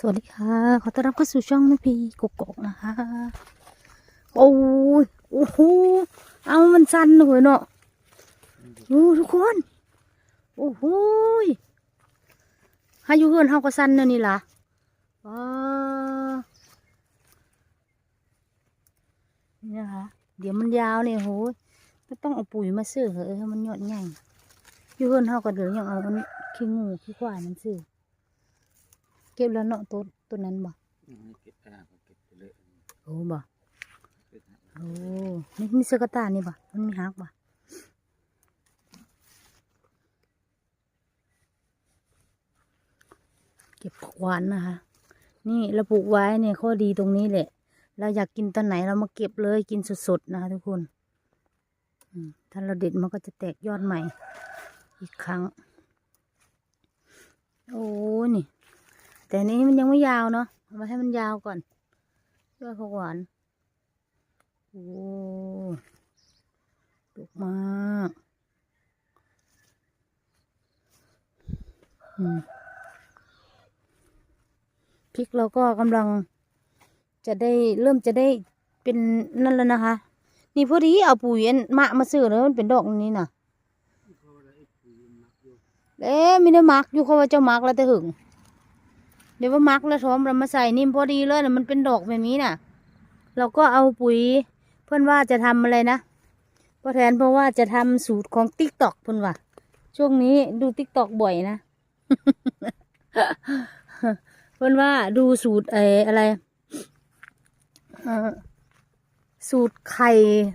สวัสดีค่ะ ขอต้อนรับเข้าสู่ช่องแม่พีกกอกนะคะ โอ้ยโอ้โหเอามันสั่นเลยเนาะดูทุกคน โอ้โหให้ยูเฮือนเฮาก็สั่นเนาะนี่ล่ะว้านี่นะคะเดี๋ยวมันยาวเนี่ยโหยก็ต้องเอาปุ๋ยมาซื้อเหอะให้มันหยอดใหญ่อยู่เฮือนเฮาก็เดี๋ยวยังเอาขี้งูขี้ควายมันซื้อ เก็บแล้วเนาะต้นต้นนั้นบ่อืมเก็บอ่าเก็บไปเลยโอ้บ่เก็บให้โอ้นี่มีเสื้อกระตายนี่บ่มันมีฮักบ่เก็บผักหวานนะคะ นี่เราปลูกไว้เนี่ยข้อดีตรงนี้แหละ เราอยากกินตอนไหนเรามาเก็บเลยกินสดๆนะคะทุกคนอืมถ้าเราเด็ดมันก็จะแตกยอดใหม่อีกครั้ง โอ้นี่ แต่อันนี้มันยังไม่ยาวเนาะเอามาให้มันยาวก่อนยอดผักหวานโอ้ดกมากอืมพริกเราก็กำลังจะได้เริ่มจะได้เป็นนั่นแล้วนะคะ นี่พอดีเอาปุ๋ยอันมะมาซื้อแล้วมันเป็นดอกอันนี้น่ะเอ๊ะไม่ได้มักอยู่เขาว่าเจ้ามักแล้วแต่หึง เดี๋ยวว่ามักแล้วท้อมเรามาใส่นี่มพอดีเลยนะมันเป็นดอกแบบนี้น่ะ เราก็เอาปุ๋ยเพื่อนว่าจะทำอะไรนะพ่อแทนเพราะว่าจะทำสูตรของติ๊กตอกเพื่อนว่าช่วงนี้ดูติ๊กตอกบ่อยนะเพื่อนว่าดูสูตรเอออะไรสูตรไข่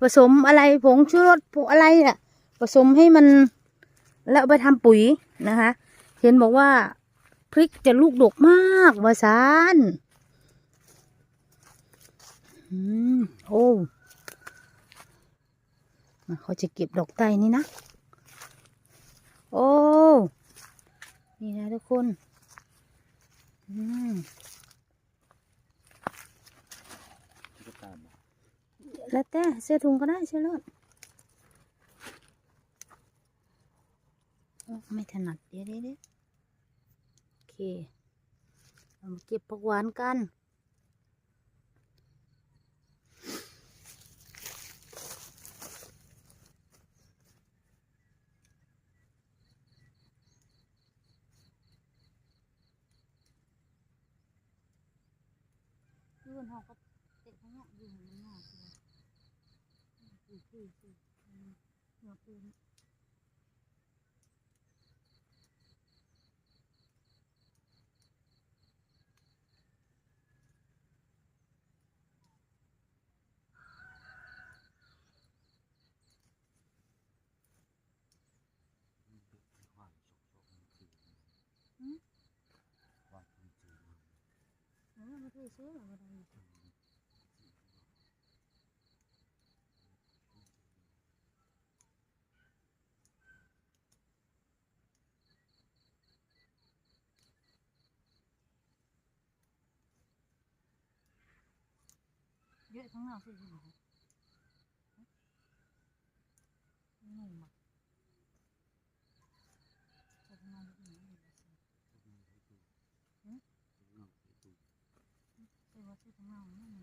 ผสมอะไรผงชูรสผงอะไรอะผสมให้มันแล้วไปทำปุ๋ยนะคะ เห็นบอกว่า พริกจะลูกดกมากวาซานอืมโอ้มาเขาจะเก็บดอกไตนี่นะ โอ้ นี่นะทุกคนอืมแล้วแต่เสื้อถุงก็ได้เสื้อรถโอ้ไม่ถนัดเดี๋ยวเดี๋ยว เคเรามาเก็บผักหวานกันยื่นเขาก็เตะเขาเนี่ยอยู่มันหนือคือคือคือหัวปืนเออไม่เคยซื้อหรอกอะไรเยอะทั้งนั้ นสิคุณหมองงมากจะทำงานที่ไหนดีล่ะสิ เออว่าที่ทำงานไม่มี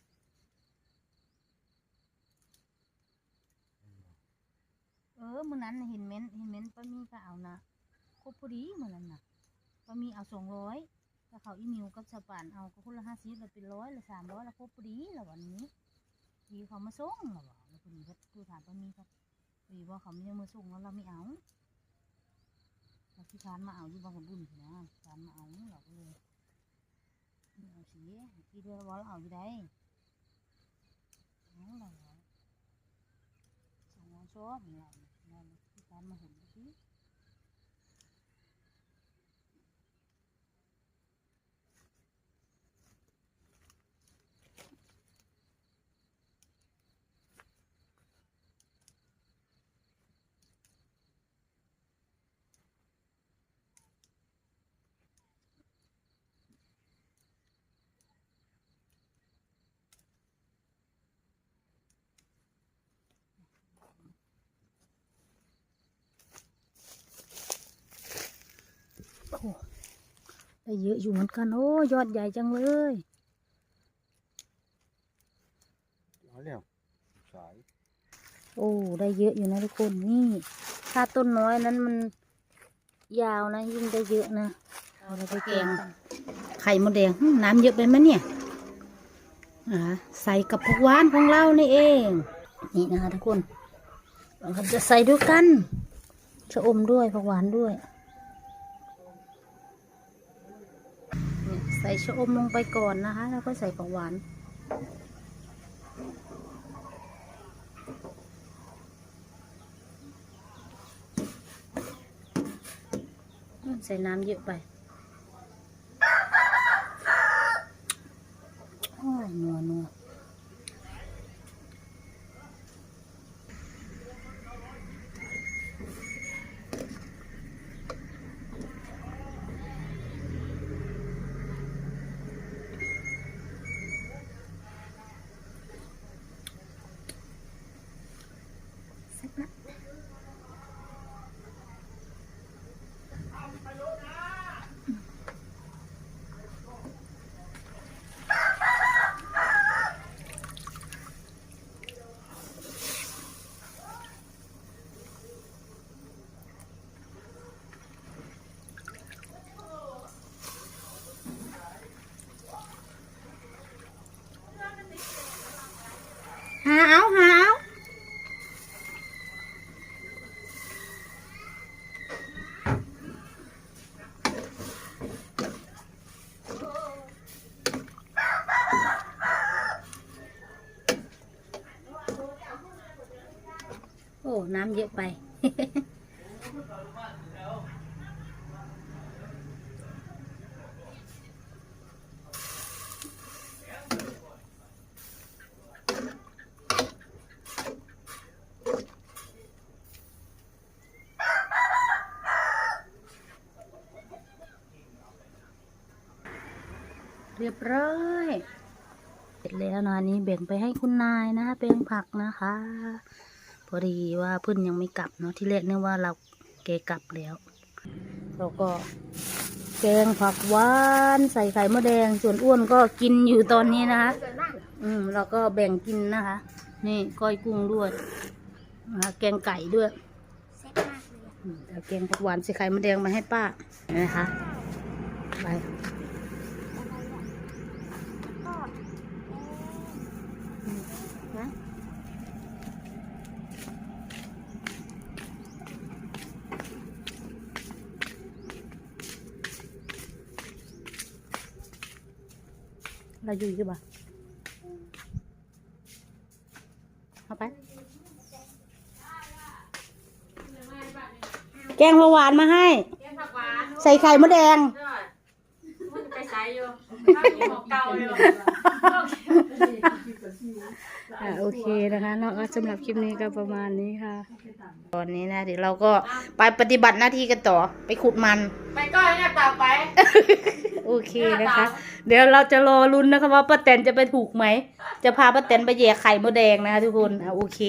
อาเอมื่อบนึงแล้วเนาะเออมื้อนั้นเห็นเม้นเห็นเม้นป้ามีก็เอานะครบพอดีมื้อนั้นนะป้ามีเอาสองร้อยถ้าเขาอีมิวกับสปานเอาก็คนละห้าสิบแล้วเป็นร้อยละสามร้อยแล้วครบพอดีแล้ววันนี้ดีเขามาส่งเหรอวะแล้วคนนี้ก็ดูถามป้ามีครับดีว่าเขาไม่ได้มาส่งแล้วเราไม่เอาเราที่ร้านมาเอาอยู่บางกระบุญนะร้านมาเอาเราก็เลยไม่เอาสิที่เดียวว่าเราเอาอยู่ได้เอาเรอสองร้อยชอบเราเราที่ร้านาเห็ ได้เยอะอยู่เหมือนกัน โอ้ยอดใหญ่จังเลยเอาแล้วสายโอ้ได้เยอะอยู่นะทุกคนนี่ ถ้าต้นน้อยนั้นมันยาวนะยิ่งได้เยอะนะเอาเราไปแกงไข่มดแดงหึน้ำเยอะไปไหมเนี่ยอ่าใส่กับผักหวานของเรานี่เอง นี่นะคะทุกคนเราก็จะใส่ด้วยกันชะอมด้วยผักหวานด้วยเนี่ย ใส่ชะอมลงไปก่อนนะคะ แล้วก็ใส่ของหวานใส่น้ำเยอะไปโอ้ยนัวนัวแซ่บนะ หาเอาหาเอาโอ้ น้ำเยอะไป เรียบร้อยเสร็จแล้วนะอันนี้แบ่งไปให้คุณนายนะคะเป็นผักนะคะ พอดีว่าเพื่อนยังไม่กลับเนาะที่แรกนึกว่าเราแกกลับแล้ว เราก็แกงผักหวานใส่ไข่มะแดง ส่วนอ้วนก็กินอยู่ตอนนี้นะคะอืมเราก็แบ่งกินนะคะ นี่ก้อยกุ้งด้วยนะคะแกงไก่ด้วยเอาแกงผักหวานใส่ไข่มะแดงมาให้ป้านะคะไป เราอยู่อยู่ปะเอาไป แกงผักหวานมาให้แกงผักหวานใส่ไข่มดแดงด้วยมันไปใส่อยู่ข้าวกินของเก่าอยู่อ่าโอเคนะคะเนาะก็สำหรับคลิปนี้ก็ประมาณนี้ค่ะ ตอนนี้นะเดี๋ยวเราก็ไปปฏิบัติหน้าที่กันต่อไปขุดมัน ไปก้อยเนี่ยต่อไปโอ โอเคนะคะ เดี๋ยวเราจะรอลุ้นนะคะว่าป้าแตนจะไปถูกไหม จะพาป้าแตนไปแย่ไข่มดแดงนะคะทุกคนอะโอเค